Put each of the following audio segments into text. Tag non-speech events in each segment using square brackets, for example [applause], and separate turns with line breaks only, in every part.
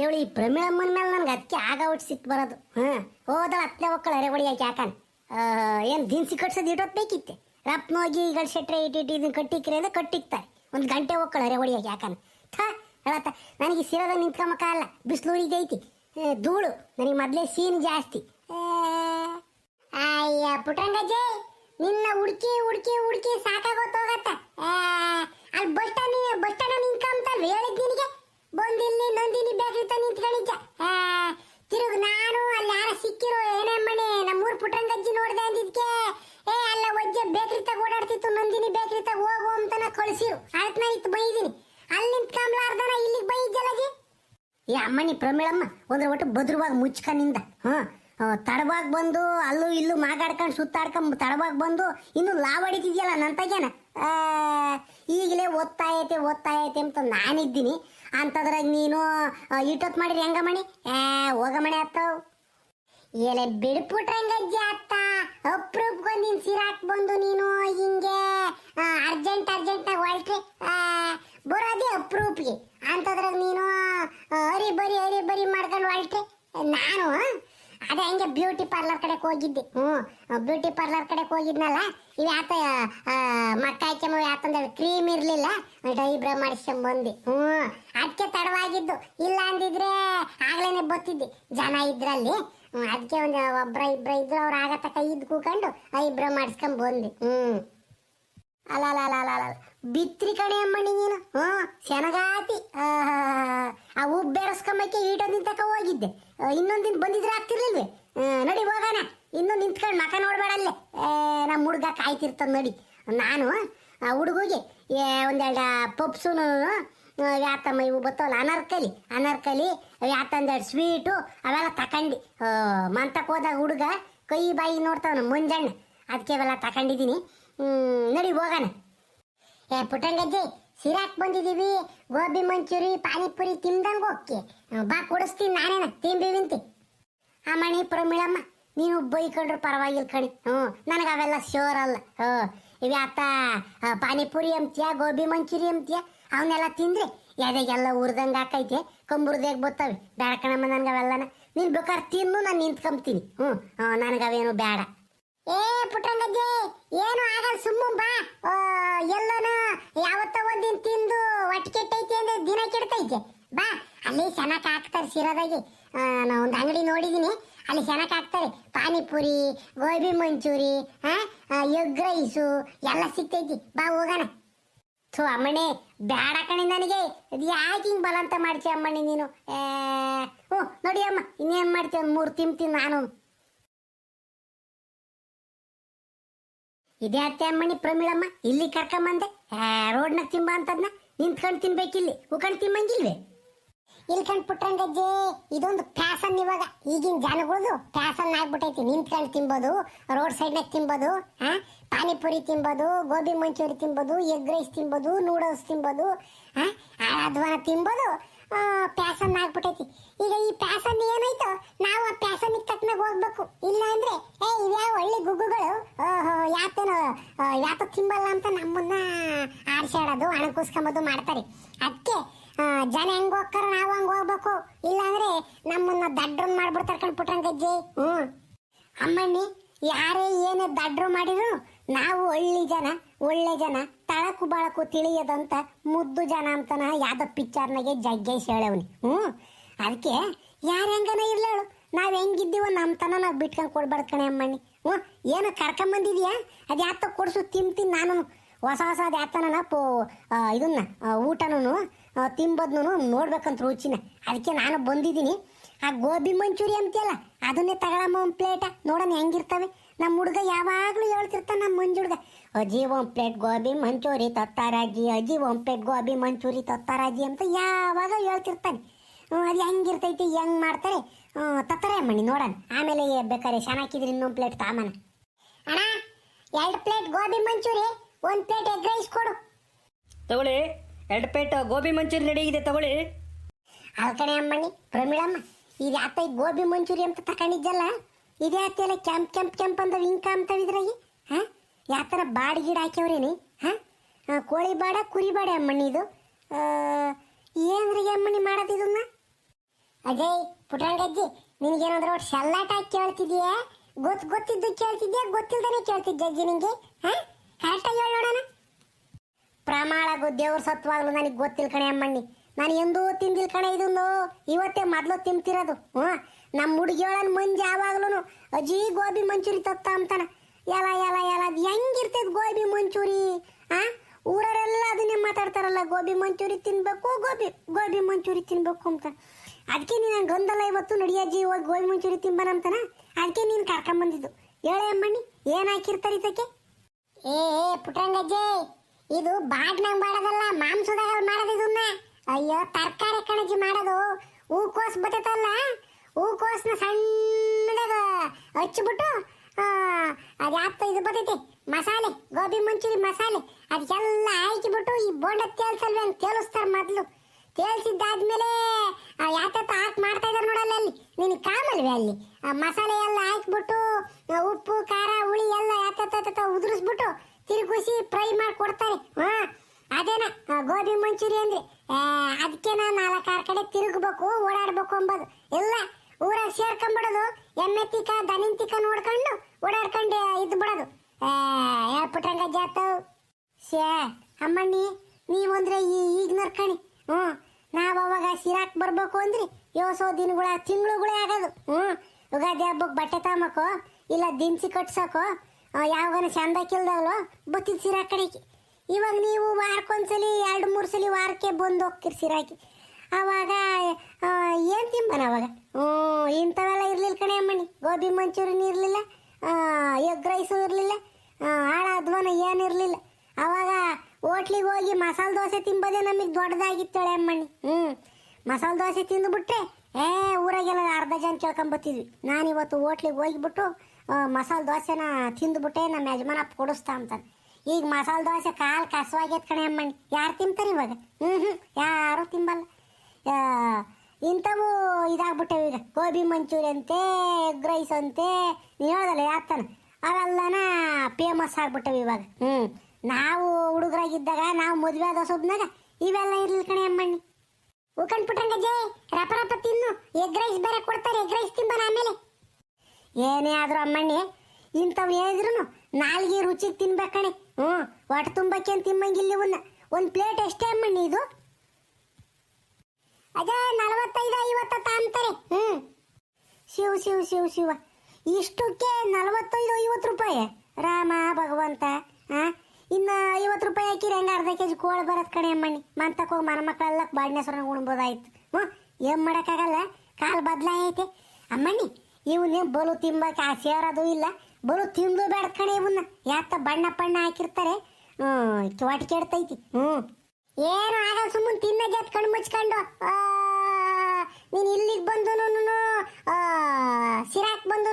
ಇವಳು ಈ ಪ್ರಮೀಳಮ್ಮನ ಮೇಲೆ ನನ್ಗೆ ಅದಕ್ಕೆ ಆಗ ಹುಟ್ಟು ಸಿಟ್ಟು ಬರೋದು. ಹಾಂ, ಹೋದಳ ಹತ್ತನೇ ಒಕ್ಕಳು ಎರೆಗೊಡಿ ಯಾಕೆ ಹಾಕನ್ ಏನು ದಿನಸಿ ಕಟ್ಸೋದು ಇಟ್ಟೋದು ಬೇಕಿತ್ತೆ? ರಪ್ನೋಗಿ ಈಗ ಶೆಟ್ರೆ ಇಟ್ಟಿಟ್ಟು ಇದನ್ನ ಕಟ್ಟಿಕ್ರೆ ಅಂದ್ರೆ ಕಟ್ಟಿಕ್ತಾರೆ. ಒಂದು ಗಂಟೆ ಒಕ್ಕಳು ಎರೆಗೊಡಿ ಯಾಕೆ ಹಾಕನ್ ಥಾ, ಹೇಳತ್ತ, ನನಗೆ ಸಿರದ ನಿಂತ್ಕೊಂಬಕ ಅಲ್ಲ, ಬಿಸಿಲೂರಿಗೆ ಐತಿ. ಧೂಳು, ನನಗೆ ಮೊದಲೇ ಸೀನ್ ಜಾಸ್ತಿ. ಅಯ್ಯ ಪುಟ್ರಂಗಜ್ಜಿ ನಿನ್ನ ಹುಡುಕಿ ಹುಡುಕಿ ಹುಡುಕಿ ಸಾಕಾಗೋತ್ತೋಗತ್ತ ಅಲ್ಲಿ ಬಸ್ ಸ್ಟ್ಯಾಂಡ್ ಬಸ್ ಸ್ಟ್ಯಾಂಡ್ ನಿಂತ್ಕೊಂತಲ್ವ ಹೇಳಿದ್ ನಿನಗೆ? ಬಂದಿಲ್ಲಿ ನಂದಿನಿ ಬೇಕ್ರಿ ತ ನಿಂತ್ಕೊಂಡಿದ್ದ ತಿರುಗ್ ನಾನು ಅಲ್ಲಿ ಯಾರ ಸಿಕ್ಕಿರೋ ಏನೇ ಮಣಿ ನಮ್ಮೂರ್ ಪುಟ್ರಂಗಜ್ಜಿ ನೋಡ್ದೆ ಅಂದಿದ್ಕೆ. ಏ, ಅಲ್ಲ ಒಜ್ಜ ಬೇಕ್ರಿ ತಗ ಓಡಾಡ್ತಿತ್ತು, ನಂದಿನಿ ಬೇಕ್ರಿ ತಗ ಹೋಗು ಅಂತನ ಕಳಿಸಿರು. ಅದಕ್ಕೆ ನಾನು ಇತ್ತು ಬೈದಿನಿ. ಅಲ್ಲಿ ನಿಂತ್ಕೊಂಬ್ಲಾರ್ದನ ಇಲ್ಲಿಗೆ ಬೈಜಲಜಿ ಈ ಅಮ್ಮನಿ ಪ್ರಮೀಳಮ್ಮ, ಒಂದ್ರ ಒಟ್ಟು ಬದ್ರವಾಗಿ ಮುಚ್ಕನಿಂದ. ಹಾ ತಡವಾಗಿ ಬಂದು ಅಲ್ಲೂ ಇಲ್ಲೂ ಮಾತಾಡ್ಕೊಂಡು ಸುತ್ತಾಡ್ಕೊಂಡು ತಡವಾಗಿ ಬಂದು ಇನ್ನು ಲಾವ್ ನನ್ನ ತಗೇನ ಈಗಲೇ ಓದ್ತಾ ಐತೆ ಓದ್ತಾ ಐತೆ ಅಂತ ನಾನಿದ್ದೀನಿ. ಅಂತದ್ರಾಗ ನೀನು ಇಟ್ಟೊತ್ತು ಮಾಡಿರಿ ಹೆಂಗ ಮಣಿ? ಏ, ಹೋಗ ಮಣಿ ಅತ್ತವ್. ಎಲೆ ಬಿಡ್ಬಿಟ್ರಂಗಜ್ಜಿ ಅತ್ತ? ಅಪ್ರೂಪ್ಗೊಂದು ನೀನು ಸಿರಾಕ್ ಬಂದು ನೀನು ಹಿಂಗೆ ಅರ್ಜೆಂಟ್ ಅರ್ಜೆಂಟ್ನಾಗ ಹೊರಟ್ರೆ ಬರೋದೇ ಅಪ್ರೂಪ್ಗೆ. ಅಂಥದ್ರಾಗ ನೀನು ಅರಿ ಬರಿ, ಹರಿ ಬರಿ ಮಾಡ್ಕೊಂಡು ಹೊರಟ್ರೆ ನಾನು ಅದೇ ಹಂಗೆ ಬ್ಯೂಟಿ ಪಾರ್ಲರ್ ಕಡೆ ಹೋಗಿದ್ದೆ. ಹ್ಞೂ ಬ್ಯೂಟಿ ಪಾರ್ಲರ್ ಕಡೆ ಹೋಗಿದ್ನಲ್ಲ, ಇವು ಯಾತ ಮಕ್ಕ ಹಾಕ್ಯಮ ಯಾಕಂದ್ರೆ ಕ್ರೀಮ್ ಇರಲಿಲ್ಲ, ಡೈಬ್ರ ಮಾಡಿಸ್ಕೊಂಡ್ ಬಂದು ಹ್ಞೂ ಅದಕ್ಕೆ ತಡವಾಗಿದ್ದು. ಇಲ್ಲ ಅಂದಿದ್ರೆ ಆಗ್ಲೇನೆ ಬತ್ತಿದ್ದೆ. ಜನ ಇದ್ರಲ್ಲಿ ಅದಕ್ಕೆ ಒಂದು ಒಬ್ರ ಇಬ್ರ ಇದ್ರು, ಅವ್ರು ಕೈ ಇದ್ದು ಕೂಕೊಂಡು ಇಬ್ರ ಮಾಡಿಸ್ಕೊಂಡ್ ಬಂದೆ ಹ್ಞೂ. ಅಲ್ಲ ಅಲ್ಲ ಬಿತ್ರಿ ಕಣೆ ಅಮ್ಮಣ್ಣಿ ನೀನು. ಹ್ಞೂ, ಶನಗಾತಿ. ಆ ಉಬ್ಬು ಬೆರೆಸ್ಕೊಂಬಕ್ಕೆ ಈಟೊಂದಿನ ನಿಂತಕ ಹೋಗಿದ್ದೆ. ಇನ್ನೊಂದು ದಿನ ಬಂದಿದ್ರೆ ಆಗ್ತಿರ್ಲಿಲ್ವೇ? ನಡಿ ಹೋಗೋಣ. ಇನ್ನು ನಿಂತ್ಕೊಂಡು ಮಕ ನೋಡ್ಬೇಡಲ್ಲೇ. ನಮ್ಮ ಹುಡುಗ ಕಾಯ್ತಿರ್ತದ ನಡಿ. ನಾನು, ಆ, ಹುಡುಗಿಗೆ ಒಂದೆರಡು ಪಪ್ಸುನು ಯಾತಮ್ಮ, ಇವು ಬತ್ತವಲ್ಲ, ಅನರ್ಕಲಿ. ಅನರ್ಕಲಿ, ಯಾತಂದೆರಡು ಸ್ವೀಟು, ಅವೆಲ್ಲ ತಕಂಡಿ. ಮಂತಕ್ಕೆ ಹೋದಾಗ ಹುಡುಗ ಕೈ ಬಾಯಿ ನೋಡ್ತಾವ ಮುಂಜಾನೆ. ಅದಕ್ಕೆ ಅವೆಲ್ಲ ತಕೊಂಡಿದ್ದೀನಿ. ನಡಿ ಹೋಗೋಣ. ಏ, ಪುಟ್ಟಂಗಜ್ಜಿ, ಸಿರಾಕ್ ಬಂದಿದೀವಿ. ಗೋಬಿ ಮಂಚೂರಿ, ಪಾನಿಪುರಿ ತಿಂದಂಗೆ ಹೋಗಿ ಬಾ, ಕೊಡಿಸ್ತೀನಿ ನಾನೇನ. ತಿಂಬಿವಿಂತಿ ಅಮ್ಮಣಿ ಪ್ರಮಿಳಮ್ಮ, ನೀನು ಬೈಕೊಂಡ್ರು ಪರವಾಗಿಲ್ಲ ಕಣಿ. ಹ್ಞೂ, ನನಗೆ ಅವೆಲ್ಲ ಶೋರ್ ಅಲ್ಲ. ಹ್ಞೂ, ಇವೆ ಆತ ಪಾನಿಪುರಿ ಅಂತೀಯ, ಗೋಬಿ ಮಂಚೂರಿ ಅಂತೀಯ? ಅವನ್ನೆಲ್ಲ ತಿಂದ್ರೆ ಎದೆಗೆಲ್ಲ ಉರ್ದಂಗೆ ಹಾಕೈತೆ ಕಂಬುರ್ದಾಗ ಬತ್ತವೆ. ಬೇಡ ಕಣಮ್ಮ ನನಗೆ ಅವೆಲ್ಲನ ನೀನು ಬೇಕಾದ್ರೆ ತಿನ್ನು, ನಾನು ನಿಂತ್ಕೊಂತೀನಿ ಹ್ಞೂ ನನಗೆ ಅವೇನು ಬೇಡ. ಏ ಪುಟ್ಟಂಗಜ್ಜಿ ಏನು ಆಗಲ್ಲ, ಸುಮ್ಮ ಬಾ. ಎಲ್ಲನ ಯಾವತ್ತ ಒಂದಿನ ತಿಂದು ಹೊಟ್ಟೆ ಕೆಟ್ಟೈತಿ ಅಂದ್ರೆ ದಿನ ಕೆಡ್ತೈತೆ. ಬಾ, ಅಲ್ಲಿ ಚೆನ್ನಾಗಿ ಹಾಕ್ತಾರೆ ಶಿರದಾಗಿ ನಾ ಒಂದು ಅಂಗಡಿ ನೋಡಿದ್ದೀನಿ ಅಲ್ಲಿ ಚೆನ್ನಾಗಿ ಹಾಕ್ತಾರೆ. ಪಾನಿಪುರಿ, ಗೋಬಿ ಮಂಚೂರಿ ಎಗ್ ರೈಸು, ಎಲ್ಲ ಸಿಗ್ತೈತಿ. ಬಾ, ಹೋಗೋಣ. ಥೂ, ಅಮ್ಮಣ್ಣಿ ಬೇಡ ಕಣಿ ನನಗೆ. ಇದು ಯಾಕೆ ಹಿಂಗೆ ಬಲಂತ ಮಾಡ್ತೀಯ ಅಮ್ಮಣ್ಣಿ ನೀನು? ಹ್ಞೂ, ನೋಡಿ ಅಮ್ಮ, ಇನ್ನೇನು ಮಾಡ್ತೀಯ? ಮೂರು ತಿಂತೀನಿ ನಾನು. ಇದೇ ಅತ್ತೆ ಅಮ್ಮಣಿ ಪ್ರಮೀಳಮ್ಮ, ಇಲ್ಲಿ ಕರ್ಕೊಂಬಂದೆ ರೋಡ್ನಾಗ ತಿಂಬ ಅಂತದ್ನ ನಿಂತ್ಕೊಂಡು ತಿನ್ಬೇಕಿಲ್ಲಿ ಉಕಂಡ್ ತಿಮ್ಮಂಗಿಲ್ವೇ ಇಲ್ಕಂಡ್ ಪುಟ್ರಂಗಜ್ಜಿ ಇದೊಂದು ಫ್ಯಾಷನ್ ಇವಾಗ. ಈಗಿನ ಜನಗಳದು ಫ್ಯಾಷನ್ ಆಗ್ಬಿಟ್ಟೈತಿ ನಿಂತ್ಕೊಂಡು ತಿನ್ಬೋದು, ರೋಡ್ ಸೈಡ್ನಾಗ ತಿನ್ಬೋದು ಹಾ ಪಾನಿಪುರಿ ತಿನ್ಬೋದು, ಗೋಬಿ ಮಂಚೂರಿ ತಿನ್ಬೋದು, ಎಗ್ ರೈಸ್ ತಿನ್ಬೋದು, ನೂಡಲ್ಸ್ ತಿನ್ಬೋದು ಹಾ ಅಧ್ವಾನ ತಿನ್ಬೋದು ಪ್ಯಾಸನ್ ಆಗ್ಬಿಟ್ಟೈತಿ ಈಗ ಈ ಪ್ಯಾಸನ್ ಏನಾಯ್ತು, ನಾವು ಆ ಪ್ಯಾಸನ್ ತಕ್ಕನಾಗ ಹೋಗ್ಬೇಕು. ಇಲ್ಲ ಅಂದ್ರೆ, ಏ, ಇವ್ಯಾವ ಒಳ್ಳೆ ಗುಗ್ಗುಗಳು ಯಾತೇನೋ ಯಾತ ತಿಂಬಲ್ಲ ಅಂತ ನಮ್ಮನ್ನ ಆಡ್ಸಾಡೋದು ಅಣಕೂಸ್ಕೊಂಬೋದು ಮಾಡ್ತಾರೆ. ಅದಕ್ಕೆ ಜನ ಹೆಂಗ್ ಹೋಗ್ತಾರ ನಾವು ಹಂಗ ಹೋಗ್ಬೇಕು. ಇಲ್ಲ ಅಂದ್ರೆ ನಮ್ಮನ್ನ ದಡ್ರನ್ ಮಾಡ್ಬಿಡ್ತಾರ ಕಣ್ಪುಟ್ರಂಗಜ್ಜಿ ಹ್ಮ್ ಅಮ್ಮಣ್ಣಿ, ಯಾರೇ ಏನೇ ದಡ್ರು ಮಾಡಿದ್ರು, ನಾವು ಹಳ್ಳಿ ಜನ, ಒಳ್ಳೆ ಜನ, ತಳಕು ಬಾಳಕು ತಿಳಿಯದಂತ ಮುದ್ದು ಜನ ಅಂತನ ಯಾವ್ದೋ ಪಿಕ್ಚರ್ನಾಗೆ ಜಗ್ಗೇಶ್ ಹೇಳವ್ನಿ. ಹ್ಞೂ. ಅದಕ್ಕೆ ಯಾರು ಹೆಂಗನ ಇರ್ಲೇಳು? ನಾವು ಹೆಂಗಿದ್ದೀವೋ ನಮ್ಮ ತನ ನಾವು ಬಿಟ್ಕೊಂಡು ಕೊಡ್ಬಾರ್ದು ಕಣೆ ಅಮ್ಮಣ್ಣಿ. ಹ್ಞೂ, ಏನು ಕರ್ಕೊಂಬಂದಿದ್ಯಾ? ಅದು ಯಾತ ಕೊಡ್ಸು ತಿಂತೀನಿ ನಾನು ಹೊಸ ಹೊಸ ಅದು ಯಾತನ ಪೋ ಇದನ್ನ ಊಟನೂ ತಿಂಬದ್ನು ನೋಡ್ಬೇಕಂತ ರುಚಿನ. ಅದಕ್ಕೆ ನಾನು ಬಂದಿದ್ದೀನಿ. ಆ ಗೋಬಿ ಮಂಚೂರಿ ಅಂತೀಯಲ್ಲ, ಅದನ್ನೇ ತಗೊಳಮ್ಮ ಒಂದು ಪ್ಲೇಟ. ನೋಡೋಣ ಹೆಂಗಿರ್ತವೆ. ನಮ್ಮ ಹುಡುಗ ಯಾವಾಗಲೂ ಹೇಳ್ತಿರ್ತಾನೆ ನಮ್ಮ ಮಂಜು ಹುಡುಗ ಅಜ್ಜಿ, ಒಂದು ಪ್ಲೇಟ್ ಗೋಬಿ ಮಂಚೂರಿ ತತ್ತಾರಾಜಿ ಅಜ್ಜಿ ಒಂದು ಪ್ಲೇಟ್ ಗೋಬಿ ಮಂಚೂರಿ ತತ್ತಾರಾಜಿ ಅಂತ ಯಾವಾಗ ಹೇಳ್ತಿರ್ತಾನೆ. ಅದು ಹೆಂಗಿರ್ತೈತಿ, ಹೆಂಗೆ ಮಾಡ್ತಾರೆ? ತತ್ತಾರೆ ಮಣಿ ನೋಡೋಣ. ಆಮೇಲೆ ಬೇಕಾದ್ರೆ ಚೆನ್ನಾಗಿದ್ರೆ ಇನ್ನೊಂದು ಪ್ಲೇಟ್ ತಾಮನ ಅಣ್ಣ ಎರಡು ಪ್ಲೇಟ್ ಗೋಬಿ ಮಂಚೂರಿ ಒಂದು ಪ್ಲೇಟ್ ಎಗ್ ರೈಸ್ ಕೊಡು.
ತಗೊಳ್ಳಿ ಎರಡು ಪ್ಲೇಟ್ ಗೋಬಿ ಮಂಚೂರಿ ರೆಡಿ ಇದೆ ತಗೊಳ್ಳಿ.
ಅಲ್ ಕಣೆ ಅಮ್ಮಣ್ಣಿ ಪ್ರಮೀಳಮ್ಮ ಇದು ಯಾತ ಈ ಗೋಬಿ ಮಂಚೂರಿ ಅಂತ ತಕೊಂಡಿದ್ದಲ್ಲ? ಇದು ಆತಿಯಲ್ಲ ಕೆಂಪ್ ಕೆಂಪ್ ಕೆಂಪ್ ಅಂತ ವಿಂಕ ಅಂತ ಇದ್ರಾಗಿ? ಹಾ? ಯಾತರ ಬಾಡಿ ಗಿಡ ಹಾಕ್ಯವ್ರೇನಿ? ಹಾ? ಕೋಳಿ ಬಾಡ ಕುರಿ ಬಾಡ ಅಮ್ಮಣ್ಣಿ ಇದು ಆ, ಏನ್ರಿಗೆ ಅಮ್ಮಣ್ಣಿ ಮಾಡೋದು ಇದನ್ನ ಅಜಯ್ ಪುಟ್ರಂಗಜ್ಜಿ ನಿನಗೇನಾದ್ರೂ ಒಟ್ಟು ಶಲ್ಲಾಟ ಕೇಳ್ತಿದೀಯ? ಗೊತ್ತು ಗೊತ್ತಿದ್ದು ಕೇಳ್ತಿದ್ಯಾ? ಗೊತ್ತಿಲ್ದೇನೆ ಕೇಳ್ತಿದ್ದೆ ಅಜ್ಜಿ ನಿಂಗೆ? ಹಾ? ಕರೆಕ್ಟಾಗಿ ಹೇಳಿ ನೋಡೋಣ. ಪ್ರಮಾಣ ದೇವ್ರ ಸತ್ವಾಗ್ಲು ನನಗೆ ಗೊತ್ತಿಲ್ಲ ಕಣೆ ಅಮ್ಮಣ್ಣಿ. ನಾನು ಎಂದೂ ತಿಂದಿಲ್ಲ ಕಣೆ ಇದೊಂದು ಇವತ್ತೇ ಮೊದಲು ತಿಂತಿರೋದು. ಹ್ಞೂ. ನಮ್ಮ ಹುಡುಗಿಯೊಳನ್ ಮಂಜು ಯಾವಾಗ್ಲೂ ಅಜ್ಜಿ ಗೋಬಿ ಮಂಚೂರಿ ತತ್ತ ಅಂತಾನ. ಎಲ್ಲ ಎಲ್ಲ ಎಲ್ಲ ಅದು ಹೆಂಗಿರ್ತೈತೆ ಗೋಬಿ ಮಂಚೂರಿ? ಆ? ಊರರೆಲ್ಲ ಅದನ್ನೇ ಮಾತಾಡ್ತಾರಲ್ಲ, ಗೋಬಿ ಮಂಚೂರಿ ತಿನ್ಬೇಕು, ಗೋಬಿ ಗೋಬಿ ಮಂಚೂರಿ ತಿನ್ಬೇಕು ಅಂತ. ಅದಕ್ಕೆ ನೀನು ಗೊಂದಲ ಇವತ್ತು ನಡಿಯಜ್ಜಿ ಹೋಗಿ ಗೋಬಿ ಮುಂಚೂರಿ ತಿಂಬನ ಅಂತಾನ ಅದಕ್ಕೆ ನೀನು ಕರ್ಕೊಂಬಂದಿದ್ದು ಹೇಳೆ ಅಮ್ಮಣ್ಣಿ ಏನು ಹಾಕಿರ್ತಾರೆ ಇದಕ್ಕೆ? ಏ ಏ, ಇದು ಬಾಗ್ನಾಗ ಮಾಡೋದಲ್ಲ ಮಾಂಸದಾಗ ಮಾಡೋದು ಇದನ್ನ. ಅಯ್ಯೋ ತರಕಾರಿ ಕಣಜಿ ಮಾಡೋದು. ಹೂಕೋಸ್ ಬರ್ತೈತಲ್ಲ ಹೂಕೋಸ್ನ ಸಣ್ಣದಾಗ ಹಚ್ಚಿಬಿಟ್ಟು ಅದು ಯಾತ ಇದು ಬರ್ತೈತಿ ಮಸಾಲೆ ಗೋಬಿ ಮಂಚೂರಿ ಮಸಾಲೆ. ಅದಕ್ಕೆಲ್ಲ ಹಾಕಿಬಿಟ್ಟು ಈ ಬೋಂಡ ತೇಲ್ಸಲ್ವೇ ಅಂತ ತೇಲಿಸ್ತಾರೆ ಮೊದಲು. ತೇಲ್ಸಿದ್ದಾದ್ಮೇಲೆ ಯಾತ ಹಾಕಿ ಮಾಡ್ತಾ ಇದಾರೆ ನೋಡಲ್ಲ ಅಲ್ಲಿ ನಿನಗೆ ಕಾಮಲ್ವೇ ಅಲ್ಲಿ. ಆ, ಮಸಾಲೆ ಎಲ್ಲ ಹಾಕ್ಬಿಟ್ಟು ಉಪ್ಪು, ಖಾರ, ಹುಳಿ ಎಲ್ಲ ಯಾತ ಉದುರಿಸ್ಬಿಟ್ಟು ತಿರುಗಿಸಿ ಫ್ರೈ ಮಾಡಿ ಕೊಡ್ತಾರೆ. ಹಾ, ಅದೇನ ಗೋಬಿ ಮಂಚೂರಿ ಅಂದ್ರೆ ಅದಕ್ಕೆ ನಾ ನಾಲ್ಕಾರು ಕಡೆ ತಿರುಗಬೇಕು, ಓಡಾಡ್ಬೇಕು ಅಂಬೋದು. ಇಲ್ಲ ಊರಾಗ ಸೇರ್ಕೊಂಡ್ಬಿಡೋದು ಎಮ್ಮೆ ತಿಕ್ಕ ದನಿನ್ ತಿಕ್ಕ ನೋಡ್ಕೊಂಡು ಓಡಾಡ್ಕೊಂಡು ಇದ್ದು ಬಿಡೋದು. ಹೇಳ್ಬಿಟ್ರಂಗ ಜಾತ ಶೇ ಅಮ್ಮಣ್ಣಿ ನೀವಂದ್ರೆ ಈ ಈಗ ನರ್ಕಣಿ. ಹ್ಞೂ. ನಾವು ಅವಾಗ ಸಿರಾಕ್ ಬರ್ಬೇಕು ಅಂದ್ರಿ. ಯೋಸೋ ದಿನಗಳ, ತಿಂಗಳುಗಳೇ ಆಗೋದು. ಹ್ಞೂ. ಯುಗಾದಿ ಹಬ್ಬಕ್ಕೆ ಬಟ್ಟೆ ತಗೊಂಬಕೋ, ಇಲ್ಲ ದಿನಸಿ ಕಟ್ಸೋಕೋ ಯಾವಾಗನ ಚಂದ ಕಿಲ್ದಾವಲೋ ಬತ್ತಿದ್ ಸಿರಾಕ್ ಕಡೆಗೆ. ಇವಾಗ ನೀವು ವಾರಕ್ಕೊಂದ್ಸಲಿ, ಎರಡು ಮೂರು ಸಲ ವಾರಕ್ಕೆ ಬಂದು ಹೋಗ್ತೀರಿ ಸಿರಾಕಿ. ಅವಾಗ ಏನು ತಿಂಬನ ಅವಾಗ? ಹ್ಞೂ, ಇಂಥವೆಲ್ಲ ಇರಲಿಲ್ಲ ಕಣೆ ಅಮ್ಮಣ್ಣಿ. ಗೋಬಿ ಮಂಚೂರಿಯನ್ ಇರಲಿಲ್ಲ ಎಗ್ ರೈಸು ಇರಲಿಲ್ಲ ಆಳ ಅಧ್ವಾನ ಏನು ಇರಲಿಲ್ಲ. ಅವಾಗ ಹೋಟ್ಲಿಗೆ ಹೋಗಿ ಮಸಾಲೆ ದೋಸೆ ತಿಂಬೋದೇ ನಮಗೆ ದೊಡ್ಡದಾಗಿತ್ತಳೆ ಅಮ್ಮಣ್ಣಿ. ಹ್ಞೂ ಮಸಾಲೆ ದೋಸೆ ತಿಂದುಬಿಟ್ರೆ, ಏ, ಊರಾಗೆಲ್ಲ ಅರ್ಧ ಜನ ಕೇಳ್ಕೊಂಬತ್ತಿದ್ವಿ. ನಾನು ಇವತ್ತು ಹೋಟ್ಲಿಗೆ ಹೋಗಿಬಿಟ್ಟು ಮಸಾಲೆ ದೋಸೆನ ತಿಂದುಬಿಟ್ಟೆ ನಮ್ಮ ಯಜಮಾನ ಕೊಡಿಸ್ತಾ ಅಂತಾನೆ. ಈಗ ಮಸಾಲೆ ದೋಸೆ ಕಾಲು ಕಸವಾಗೈತೆ ಕಣೆ ಅಮ್ಮಣ್ಣಿ. ಯಾರು ತಿಂತಾರೆ ಇವಾಗ? ಹ್ಞೂ ಹ್ಞೂ ಯಾರೂ ತಿಂಬಲ್ಲ ಇಂಥವು ಇದಾಗ್ಬಿಟ್ಟವೆ ಈಗ. ಗೋಬಿ ಮಂಚೂರಿ ಅಂತೆ ಎಗ್ ರೈಸ್ ಅಂತೆ ನೀವು ಹೇಳ್ದಲ್ಲ ಯಾತನ ಅವೆಲ್ಲನ ಫೇಮಸ್ ಆಗ್ಬಿಟ್ಟವೆ ಇವಾಗ. ಹ್ಞೂ ನಾವು ಹುಡುಗರಾಗಿದ್ದಾಗ, ನಾವು ಮದುವೆ ಆದ ಸೊಬ್ನಾಗ ಇವೆಲ್ಲ ಇರ್ಲಿಲ್ಲ ಕಣೆ ಅಮ್ಮಣ್ಣಿ. ಉಕಂಡ್ ಜೇ ರಪ ರಪ ತಿನ್ನು ಎಗ್ ರೈಸ್ ಬೇರೆ ಕೊಡ್ತಾರೆ ಎಗ್ ರೈಸ್ ತಿಂಬನ ಆಮೇಲೆ. ಏನೇ ಆದ್ರೂ ಅಮ್ಮಣ್ಣಿ ಇಂಥವು ಹೇಳಿದ್ರು ನಾಲ್ಗೆ ರುಚಿಗೆ ತಿನ್ಬೇಕಣೆ ಹ್ಞೂ, ಹೊಟ್ಟೆ ತುಂಬಕ್ಕೆ ಅಂತ ತಿಮ್ಮಂಗಿಲ್ಲ ಇವನ್ನ ಒಂದು ಪ್ಲೇಟ್ ಎಷ್ಟೇ ಅಮ್ಮಣ್ಣಿ ಇದು? ಅದೇ ನಲವತ್ತೈದು, ಐವತ್ತ ತಾಂತಾರೆ ಹ್ಞೂ. ಶಿವ ಶಿವ ಶಿವ ಶಿವ. ಇಷ್ಟಕ್ಕೆ ನಲವತ್ತೈದು, ಐವತ್ತು ರೂಪಾಯಿ. ರಾಮ ಭಗವಂತ, ಆ? ಇನ್ನು ಐವತ್ತು ರೂಪಾಯಿ ಹಾಕಿರಿ, ಹೆಂಗೆ ಅರ್ಧ ಕೆ ಜಿ ಕೋಳಿ ಬರೋದು ಕಣೆ ಅಮ್ಮಣ್ಣಿ. ಮಂತಕ್ಕೆ ಹೋಗಿ ಮನ ಮಕ್ಕಳೆಲ್ಲ ಬಾಡಿನೆಸ್ರನ್ನ ಉಣ್ಬೋದಾಯ್ತು. ಹ್ಞೂ, ಏನು ಮಾಡೋಕ್ಕಾಗಲ್ಲ? ಕಾಲು ಬದಲಾಗೈತೆ ಅಮ್ಮಣ್ಣಿ, ಇವನ್ನೇ ಬಲು ತಿಂಬಕ್ಕೆ ಆ ಸೇರೋದು ಇಲ್ಲ. ಬಲು ತಿಂದು ಬೇಡ ಕಣೆ ಇವನ್ನ. ಯಾತ ಬಣ್ಣ ಬಣ್ಣ ಹಾಕಿರ್ತಾರೆ? ಹ್ಞೂ ಕೆಡ್ತೈತಿ. ಹ್ಞೂ. ಏನು ಆಗಲ್ಲ ಸುಮ್ಮನೆ ತಿನ್ನ ಜತ್ ಕಣ್ಣು ಮುಚ್ಕೊಂಡು. ನೀನು ಇಲ್ಲಿಗೆ ಬಂದು ಸಿರಾಕ್ ಬಂದು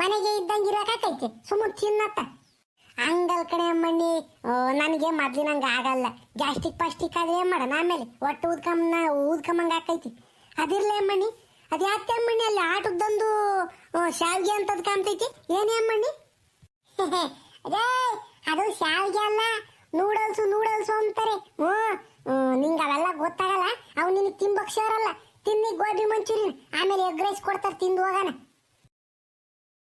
ಮನೆಗೆ ಇದ್ದಂಗೆ ಇರೋಕಾಕೈತೆ ಸುಮ್ಮನೆ ತಿನ್ನತ್ತ. ಹಂಗಲ್ ಕಣೆ ಅಮ್ಮಣ್ಣಿ. ನನಗೆ ಮೊದ್ಲಿನಂಗೆ ಆಗಲ್ಲ. ಗ್ಯಾಸ್ಟಿಕ್ ಪಾಸ್ಟಿಕ್ ಆದ್ರೆ ಏನ್ ಮಾಡೋಣ? ಆಮೇಲೆ ಒಟ್ಟು ಊದ್ಕಮ್ಮನ ಊದ್ಕಮ್ಮಂಗೆ ಆಕೈತಿ. ಅದಿರ್ಲಿ ಅಮ್ಮಣ್ಣಿ. ಅದು ಯಾಕೆ ಅಮ್ಮಣ್ಣಿ? ಅಲ್ಲಿ ಆಟದೊಂದು ಶಾವಿಗೆ ಅಂತದ್ ಕಾಣ್ತೈತಿ. ಏನೇ ಅಮ್ಮಣ್ಣಿ? [laughs] ಅದೇ, ಅದು ಶಾವಿಗೆ ಅಲ್ಲ. ನೂಡಲ್ಸು ನೂಡಲ್ಸು ಅಂತಾರೆ. ಹ್ಞೂ. ನಿಂಗೆ ಅವೆಲ್ಲ ಗೊತ್ತಾಗಲ್ಲ. ಅವು ನಿನಗೆ ತಿಂಬಕ್ ಸೇರಲ್ಲ ತಿನ್ನಿ ಗೋಬಿ ಮಂಚೂರಿಯನ್. ಆಮೇಲೆ ಎಗ್ ರೈಸ್ ಕೊಡ್ತಾರೆ, ತಿಂದು ಹೋಗೋಣ.